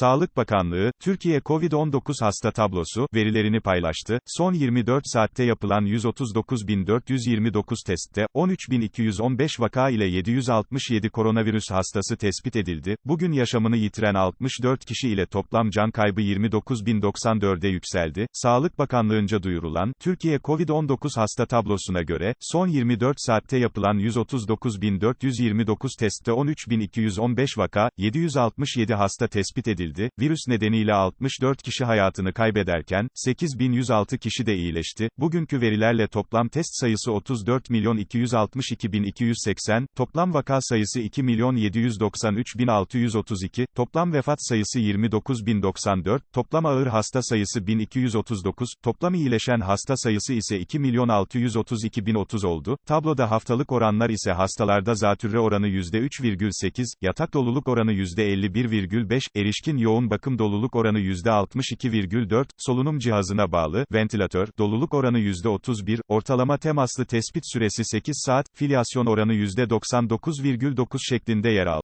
Sağlık Bakanlığı, Türkiye COVID-19 hasta tablosu, verilerini paylaştı. Son 24 saatte yapılan 139.429 testte, 13.215 vaka ile 767 koronavirüs hastası tespit edildi. Bugün yaşamını yitiren 64 kişi ile toplam can kaybı 29.094'e yükseldi. Sağlık Bakanlığı'nca duyurulan, Türkiye COVID-19 hasta tablosuna göre, son 24 saatte yapılan 139.429 testte 13.215 vaka, 767 hasta tespit edildi. Virüs nedeniyle 64 kişi hayatını kaybederken, 8106 kişi de iyileşti. Bugünkü verilerle toplam test sayısı 34.262.280, toplam vaka sayısı 2.793.632, toplam vefat sayısı 29.094, toplam ağır hasta sayısı 1239, toplam iyileşen hasta sayısı ise 2.632.030 oldu. Tabloda haftalık oranlar ise hastalarda zatürre oranı %3,8, yatak doluluk oranı %51,5, erişkin yoğun bakım doluluk oranı %62,4, solunum cihazına bağlı, ventilatör, doluluk oranı %31, ortalama temaslı tespit süresi 8 saat, filyasyon oranı %99,9 şeklinde yer aldı.